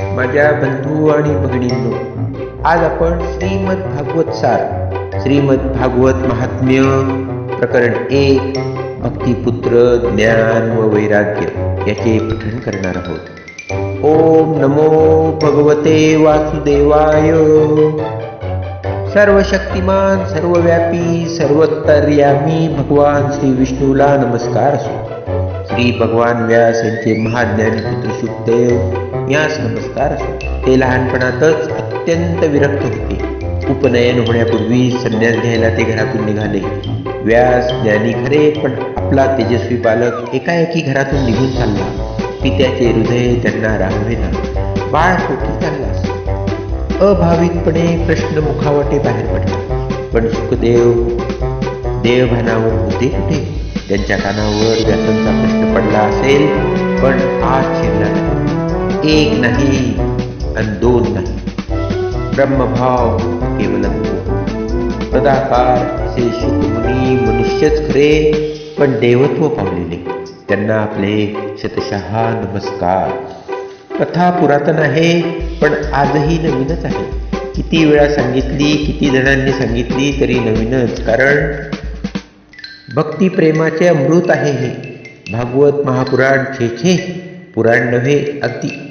माझ्या बंधू आणि भगिनींनो आज आपण श्रीमद भागवत सार श्रीमद भागवत महात्म्य प्रकरण एक भक्तिपुत्र ज्ञान व वैराग्य याचे पठण करणार आहोत. ओम नमो भगवते वासुदेवाय. सर्व शक्तिमान सर्वव्यापी सर्वोत्तर्यामी भगवान श्री विष्णूला नमस्कार असो. श्री भगवान व्यास यांचे महाज्ञानी पुत्र शुकदेव यास नमस्कार. ते लहानपणातच अत्यंत विरक्त होते. उपनयन होण्यापूर्वी संन्यास घ्यायला ते घरातून निघाले. व्यास ज्ञानी खरे पण आपला तेजस्वी बालक एकाएकी घरातून निघून चालला. पित्याचे हृदय त्यांना राहवेना बाळ कोठी चाललास अभाविकपणे प्रश्न मुखावटे बाहेर पडला. पण सुखदेव देवभानावर होते कुठे? त्यांच्या कानावर व्यासांचा प्रश्न पडला असेल पण आज शिरला नाही. एक नाही आणि दोन नाही ब्रह्मभाव केवल तदाकार श्री शुकमुनी मनुष्यच खरे पण देवत्व पावलेले त्यांना आपले शतशहा नमस्कार कथा पुरातन आहे पण आजही नवीनच आहे किती वेळा सांगितली किती जणांनी सांगितली तरी नवीनच कारण भक्ती प्रेमाचे अमृत आहे हे भागवत महापुराण छे छे पुराण नव्हे अगदी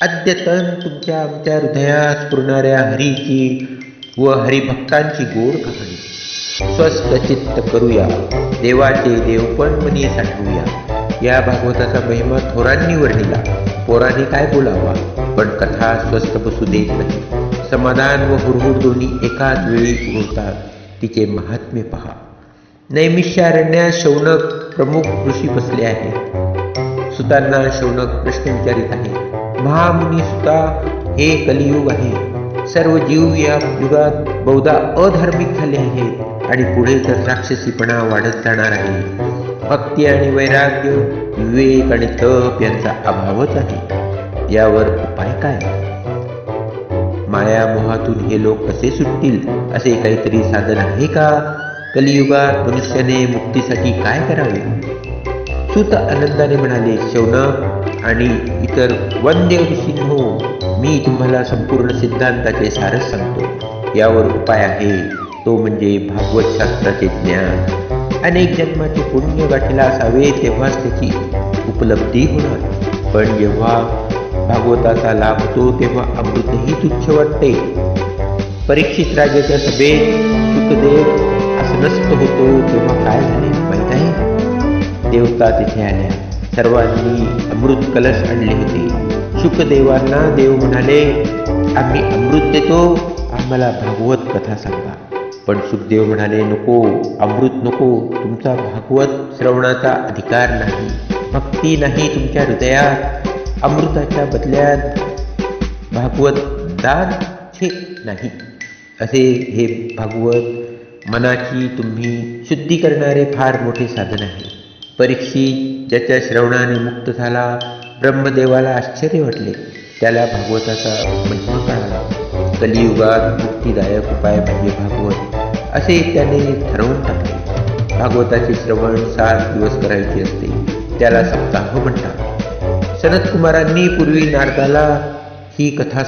अद्यतन तुमच्या आमच्या हृदयात पुरणाऱ्या हरीची व हरिभक्तांची गोड कहाणी. स्वस्थ चित्त करूया. देवाचे देवपण मनी साठवूया या भागवताचा महिमा थोरांनी वर्णिला. पोरांनी काय बोलावा? पण कथा स्वस्थ बसू देत नाही. समाधान व हुरहुर दोन्ही एकाच वेळी उरतात तिचे महात्म्य पहा. नैमिष्यारण्यात शौनक प्रमुख ऋषी बसले आहेत. सुतांना शौनक प्रश्न विचारित आहे महामुनी सुद्धा हे कलियुग आहे. सर्व जीव या युगात बहुधा अधार्मिक झाले आहेत आणि पुढे तर राक्षसीपणा वाढत जाणार आहे. भक्ती आणि वैराग्य विवेक आणि तप यांचा अभावच आहे. यावर उपाय काय? माया मोहातून हे लोक कसे सुटतील असे काहीतरी साधन आहे का? कलियुगात मनुष्याने मुक्तीसाठी काय करावे? सुत आनंदाने म्हणाले शौनक आणि इतर वंद्य ऋषींनो मी तुम्हाला संपूर्ण सिद्धांताचे सारच सांगतो. यावर उपाय आहे. तो म्हणजे भागवत शास्त्राचे ज्ञान. अनेक जन्माचे पुण्य गाठीला असावे तेव्हाच त्याची उपलब्धी होणार. पण जेव्हा भागवताचा लाभ होतो तेव्हा अमृतही तुच्छ वाटते. परीक्षित राजाच्या सभेत सुखदेव अस्वस्थ होतो तेव्हा काय झाले? माहीत आहे? देवता तिथे आल्या. सर्वांनी अमृत कलश आणले होते. शुकदेवांना देव म्हणाले आम्ही अमृत देतो आम्हाला भागवत कथा सांगा. पण सुखदेव म्हणाले नको अमृत नको तुमचा भागवत श्रवणाचा अधिकार नाही भक्ती नाही तुमच्या हृदयात अमृताच्या बदल्यात भागवत दान छे नाही. असे हे भागवत मनाची तुम्ही शुद्धी करणारे फार मोठे साधन आहे. परीक्षित ज्याच्या श्रवणाने मुक्त झाला ब्रह्मदेवाला आश्चर्य वाटले. त्याला भागवताचा महिमा कळाला. कलियुगात मुक्तिदायक उपाय म्हणजे भागवत असे त्याने ठरवून टाकले. भागवताचे श्रवण सात दिवस करायचे असते. त्याला सप्ताह म्हणतात. सनत कुमारांनी पूर्वी नारदाला ही कथा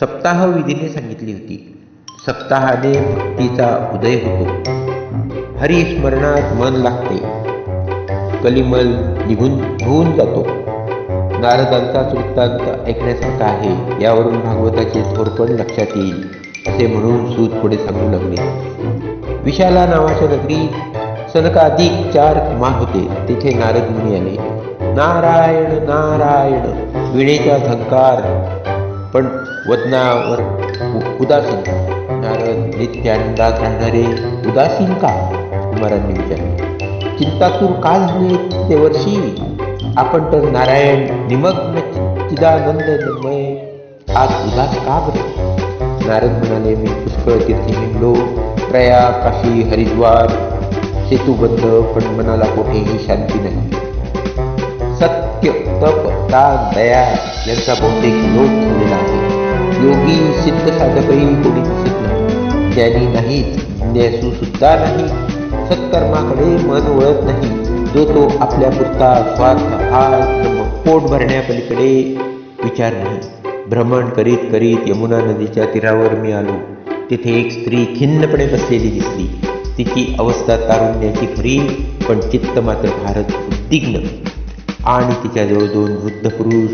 सप्ताह विधीने सांगितली होती. सप्ताहाने भक्तीचा उदय होतो. हरिस्मरणात मन लागते. कलिमल निघून होऊन जातो. नारदांचा वृत्तांत ऐकण्यासारखा आहे. यावरून भागवताचे थोरपण लक्षात येईल असे म्हणून सूत पुढे सांगू लागले. विशाला नावाच्या नगरीत सनकाधिक चार कुमार होते. तिथे नारद मुनी आले. नारायण नारायण विणेचा झंकार. पण वदनावर उदासीन. नारद नित्यानंदात राहणारे उदासीन का? कुमारांनी विचारले. चित्तातून का झाले ते वर्षी आपण तर नारायण निमग्न चिदानंद निर्मय. आज उदास का बरे? नारद म्हणाले मी पुष्कळ तीर्थ निघलो. प्रयाग काशी हरिद्वार. सेतुबद्ध पण मनाला कुठेही शांती नाही. सत्य तप दान दया यांचा बहुतेक लोक झालेला आहे. योगी सिद्ध साधकही कोणी दिसत नाही. ज्ञानी नाहीत ज्ञासू सुद्धा नाही सत्कर्माकडे मन वळत नाही. जो तो आपल्या पुरता स्वार्थ हा पोट भरण्यापलीकडे विचार नाही. भ्रमण करीत करीत यमुना नदीच्या तीरावर मी आलो. तिथे एक स्त्री खिन्नपणे बसलेली दिसली. तिची अवस्था तारुण्याची खरी पण चित्त मात्र फारच उद्विग्न. आणि तिच्याजवळ दोन वृद्ध पुरुष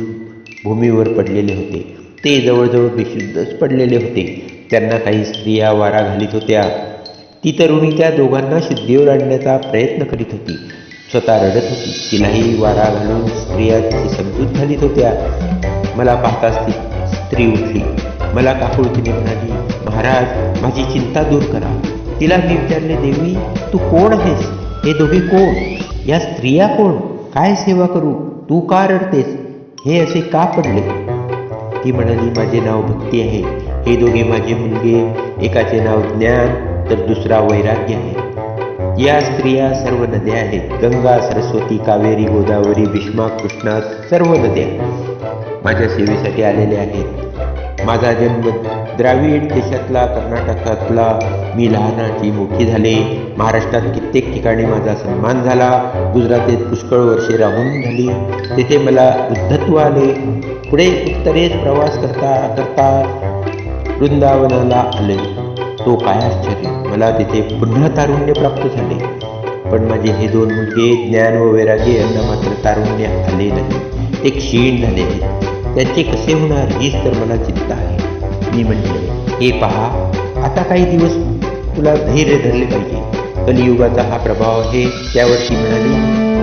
भूमीवर पडलेले होते. ते जवळजवळ बेशुद्धच पडलेले होते. त्यांना काही स्त्रिया वारा घालीत होत्या. ती तरुणी त्या दोघांना शुद्धीवर आणण्याचा प्रयत्न करीत होती. स्वतः रडत होती. तिलाही वारा घालून स्त्रिया तिची समजूत घालीत होत्या. मला पाहताच ती स्त्री उठली. मला काकुळतीने म्हणाली महाराज माझी चिंता दूर करा. तिला मी विचारले देवी तू कोण आहेस? हे दोघे कोण? या स्त्रिया कोण? काय सेवा करू? तू का रडतेस? हे असे का पडले? ती म्हणाली माझे नाव भक्ती आहे. हे दोघे माझे मुलगे. एकाचे नाव ज्ञान. तर दुसरा वैराग्य आहे. या स्त्रिया सर्व नद्या आहेत. गंगा सरस्वती कावेरी गोदावरी भीष्मा कृष्णा सर्व नद्या माझ्या सेवेसाठी आलेल्या आहेत. माझा जन्म द्राविड देशातला कर्नाटकातला मी लहानाची मोठी झाले. महाराष्ट्रात कित्येक ठिकाणी माझा सन्मान झाला. गुजरातेत पुष्कळ वर्षे राहून झाली. तेथे मला वृद्धत्व आले. पुढे उत्तरेत प्रवास करता करता वृंदावनाला आले. तो काय आश्चर्य. मला तिथे पुन्हा तारुण्य प्राप्त झाले. पण माझे हे दोन मुलगे ज्ञान व वैराग्य यांना मात्र तारुण्य आले नाही. ते क्षीण झाले आहेत त्यांचे कसे होणार हीच तर मला चिंता आहे. मी म्हटले हे पहा आता काही दिवस तुला धैर्य धरले पाहिजे. कलियुगाचा हा प्रभाव आहे त्यावर मिळाली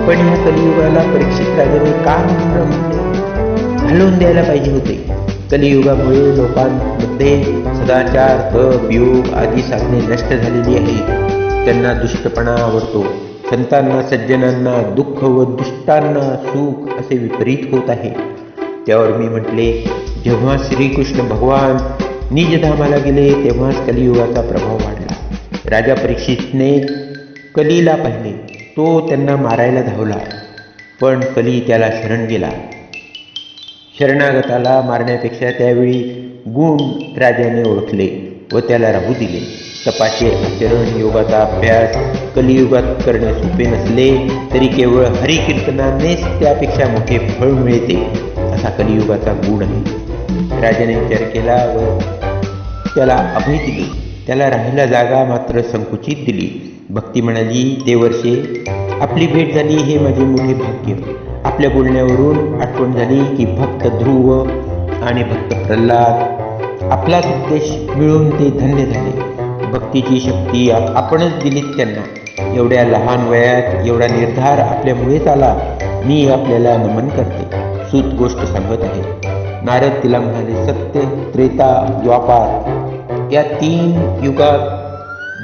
पण ह्या कलियुगाला परीक्षित राजाने का म्हणणं घालवून द्यायला पाहिजे होते. कलियुगामुळे लोकांमध्ये सदाचार तप योग आदी साधने नष्ट झालेली आहेत. त्यांना दुष्टपणा आवडतो. संतांना सज्जनांना दुःख व दुष्टांना सुख असे विपरीत होत आहे. त्यावर मी म्हटले जेव्हा श्रीकृष्ण भगवान निजधामाला गेले तेव्हाच कलियुगाचा प्रभाव वाढला. राजा परीक्षितने कलीला पाहिले. तो त्यांना मारायला धावला. पण कली त्याला शरण गेला. शरणागताला मारण्यापेक्षा त्यावेळी गुण राजाने ओळखले व त्याला राहू दिले. तपाचे आचरण योगाचा अभ्यास कलियुगात करणे सोपे नसले तरी केवळ हरिकीर्तनानेच त्यापेक्षा मोठे फळ मिळते असा कलियुगाचा गुण आहे. राजाने विचार केला व त्याला अभय दिले. त्याला राहायला जागा मात्र संकुचित दिली. भक्ती म्हणाली ते वर्षे आपली भेट झाली हे माझे मोठे भाग्य. आपल्या बोलण्यावरून आठवण झाली की भक्त ध्रुव आणि भक्त प्रल्हाद. आपलाच उद्देश मिळून ते धन्य झाले. भक्तीची शक्ती आपणच दिलीत त्यांना. एवढ्या लहान वयात एवढा निर्धार आपल्यामुळेच आला. मी आपल्याला नमन करते. सूत गोष्ट सांगत आहे. नारद तिला म्हणाले सत्य त्रेता द्वापार या तीन युगात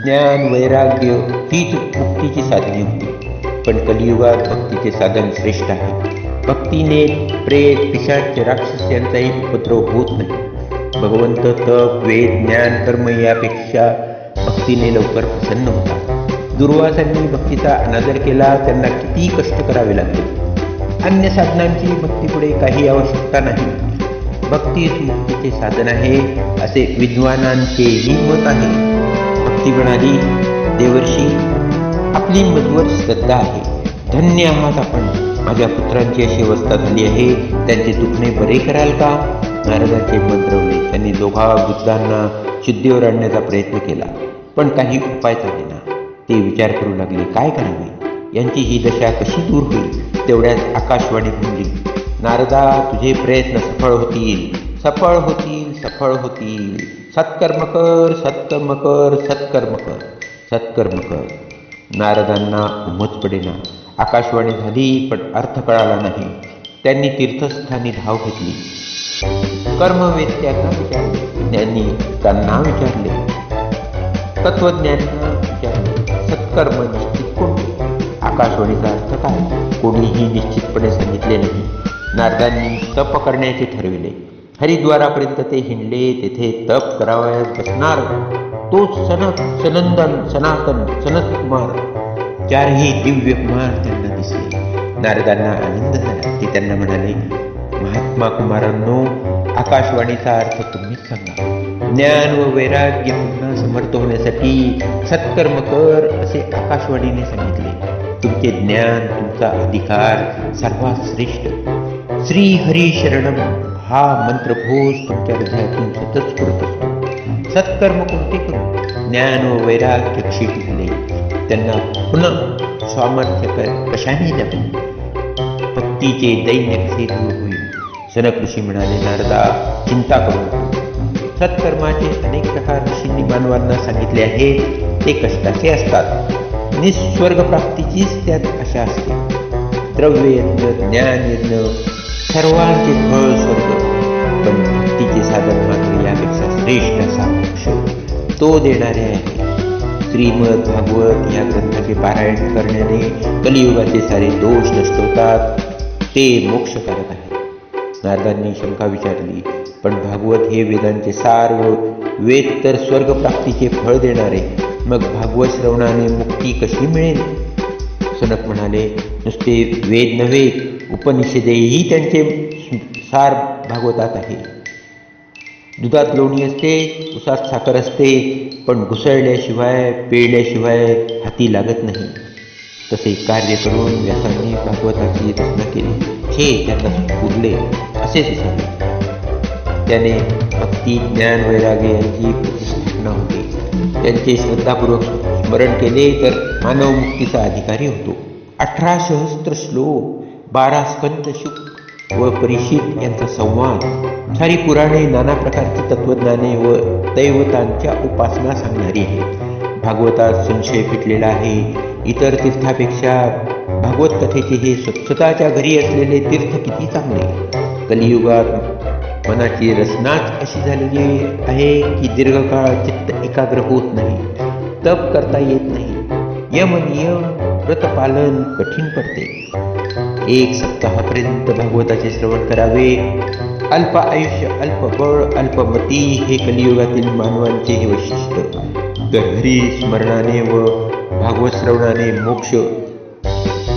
ज्ञान वैराग्य हीच मुक्तीची साधने होती. पण कलियुगात भक्तीचे साधन श्रेष्ठ आहे. भक्तीने प्रेत पिशाच राक्षस यांचाही उपद्रव होत नाही. भगवंत तप वेद ज्ञान कर्म यापेक्षा भक्तीने लवकर प्रसन्न होता दुर्वासांनी भक्तीचा अनादर केला त्यांना किती कष्ट करावे लागले. अन्य साधनांची भक्तीपुढे काही आवश्यकता नाही. भक्तीच मुक्तीचे साधन आहे असे विद्वानांचेही मत आहे. भक्ती म्हणाली देवर्षी आपली मजबूत श्रद्धा आहे. धन्य आहात आपण माझ्या पुत्रांची अशी अवस्था झाली आहे. त्यांचे दुखणे बरे कराल का? नारदाचे मंत्रवले त्यांनी दोघा बुद्धांना शुद्धीवर आणण्याचा प्रयत्न केला. पण काही उपाय ना ते विचार करू लागले काय करावे? यांची ही दशा कशी दूर होईल? तेवढ्यात आकाशवाणी म्हणली नारदा तुझे प्रयत्न सफळ होतील. सफळ होतील सफळ होतील. सत्कर्म कर सत्कर्म कर सत्कर्म कर सत्कर्म कर. नारदांना उमत पडेना. आकाशवाणी झाली पण अर्थ कळाला नाही. त्यांनी तीर्थस्थानी धाव घेतली. कर्मवेत्यांना विचारले. ज्ञानी त्यांना विचारले. तत्वज्ञानींना विचारले. सत्कर्म निश्चित कोणते आकाशवाणीचा अर्थ काय? कोणीही निश्चितपणे सांगितले नाही. नारदांनी तप करण्याचे ठरविले. हरिद्वारापर्यंत ते हिंडले. तेथे तप करावयास बसणार. तोच सनत सनंदन सनातन सनत कुमार चारही दिव्य कुमार त्यांना दिसले. नारदांना आनंद झाला. ते त्यांना म्हणाले महात्मा कुमारांनो आकाशवाणीचा अर्थ तुम्हीच सांगा. ज्ञान व वैराग्य पुन्हा समर्थ होण्यासाठी सत्कर्म कर असे आकाशवाणीने सांगितले. तुमचे ज्ञान तुमचा अधिकार सर्वात श्रेष्ठ. श्री हरी शरणम हा मंत्रघोष तुमच्या हृदयातून सतत करत असतो. सत्कर्म कोणते करू ज्ञान व वैराग्य कशी त्यांना पुन्हा सामर्थ्य कशाने द्यावे पत्तीचे दैन्य कसे दूर होईल? सनकृषी म्हणाले नारदा चिंता करू सत्कर्माचे अनेक प्रकार ऋषींनी मानवांना सांगितले आहेत. ते कष्टाचे असतात. निस्वर्ग प्राप्तीचीच त्यात आशा असते. द्रव्य यज्ञ ज्ञान यज्ञ सर्वांचे फळ स्वर्ग. पण भक्तीचे साधन मात्र यापेक्षा श्रेष्ठ असा मोक्ष तो देणारे आहे. श्रीमद भागवत या ग्रंथाचे पारायण करण्याने कलियुगाचे सारे दोष नष्ट होतात. ते मोक्षकारक आहे नारदांनी शंका विचारली पण भागवत हे वेदांचे सार व वेद तर स्वर्गप्राप्तीचे फळ देणारे. मग भागवत श्रवणाने मुक्ती कशी मिळेल? सनक म्हणाले नुसते वेद नव्हे उपनिषदेही त्यांचे सार भागवतात आहे. दुधात लोणी असते उसात साखर असते पण घुसळल्याशिवाय पिळल्याशिवाय हाती लागत नाही. तसे कार्य करून व्यासांनी भागवताची रचना केली. हे त्यांना पुरले असेच असावे त्याने भक्ती ज्ञान वैराग्य यांची प्रतिष्ठापना होते. त्यांचे श्रद्धापूर्वक स्मरण केले तर मानव मुक्तीचा अधिकारी होतो. अठरा सहस्त्र श्लोक बारा स्कंद शुक व परिषित यांचा संवाद सारी पुराणे नाना प्रकारची तत्वज्ञाने व दैवतांच्या उपासना सांगणारी आहेत. भागवतात संशय फिटलेला आहे. इतर तीर्थापेक्षा भागवत कथेचे हे स्वच्छताच्या घरी असलेले तीर्थ किती चांगले. कलियुगात मनाची रचनाच अशी झालेली आहे की दीर्घकाळ चित्त एकाग्र होत नाही तप करता येत नाही. यम नियम व्रतपालन कठीण पडते. एक सप्ताहापर्यंत भागवताचे श्रवण करावे. अल्प आयुष्य अल्प बळ अल्पमती हे कलियुगातील मानवांचे हे वैशिष्ट्य गरघरी स्मरणाने व भागवत श्रवणाने मोक्ष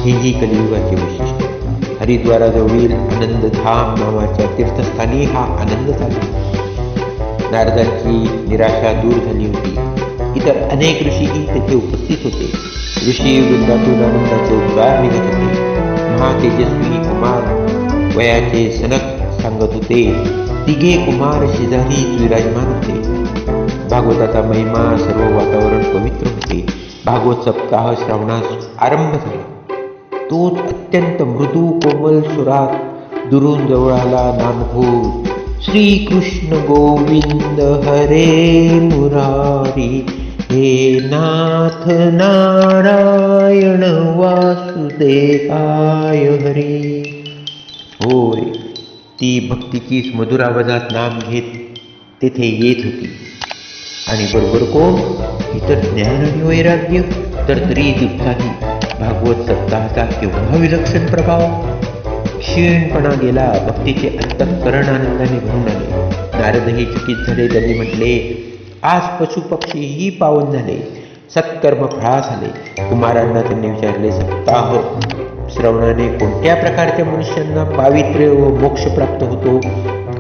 हेही कलियुगाचे वैशिष्ट्य हरिद्वाराजवळील आनंदधाम नावाच्या तीर्थस्थानी हा आनंद झाला नारदांची निराशा दूर झाली होती इतर अनेक ऋषीही तेथे उपस्थित होते ऋषी वृंदातून आनंदाचे उद्गार निघत होते महातेजस्वी कुमार वयाचे सनक सांगत होते तिघे कुमार शेजारी विराजमान होते भागवताचा महिमा सर्व वातावरण पवित्र होते. भागवत सप्ताह श्रावणास आरंभ झाला. तोच अत्यंत मृदू कोमल सुरात दुरून जवळ आला नामघोष श्री कृष्ण गोविंद हरे मुरारी हे नाथ नारायण वासुदेवाय हरे. होय ती भक्तीची मधुर आवाजात नाम घेत तेथे येत होती. आणि बरोबर कोण? इतर ज्ञान आणि वैराग्य तर तरी उत्साही भागवत सप्ताहाचा केवढा विलक्षण प्रभाव. क्षीणपणा गेला भक्तीचे अंतःकरण आनंदाने भरून आले. नारदही चकित झाले त्यांनी म्हटले आज पशुपक्षीही पावन झाले सत्कर्म फळा झाले. कुमारांना त्यांनी विचारले सप्ताह श्रवणाने कोणत्या प्रकारच्या मनुष्यांना पावित्र्य व मोक्ष प्राप्त होतो?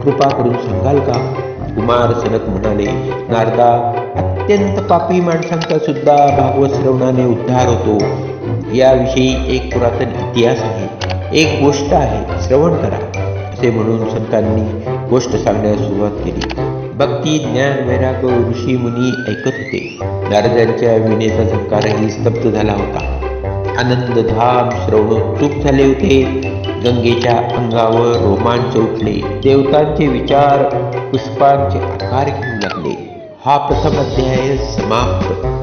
कृपा करून सांगाल का? कुमार सनक म्हणाले नारदा अत्यंत पापी माणसांचा सुद्धा भागवत श्रवणाने उद्धार होतो. याविषयी एक पुरातन इतिहास आहे. एक गोष्ट आहे श्रवण करा. असे म्हणून संतांनी गोष्ट सांगण्यास सुरुवात केली. भक्ती ज्ञान वैराग ऋषी मुनी ऐकत होते. नारदांच्या विनेचा संकारही स्तब्ध झाला होता. आनंदधाम श्रवणोत्सुक झाले होते. गंगेच्या अंगावर रोमांच उठले. देवतांचे विचार पुष्पांचे आकार घेऊ लागले. हा प्रथम अध्याय समाप्त.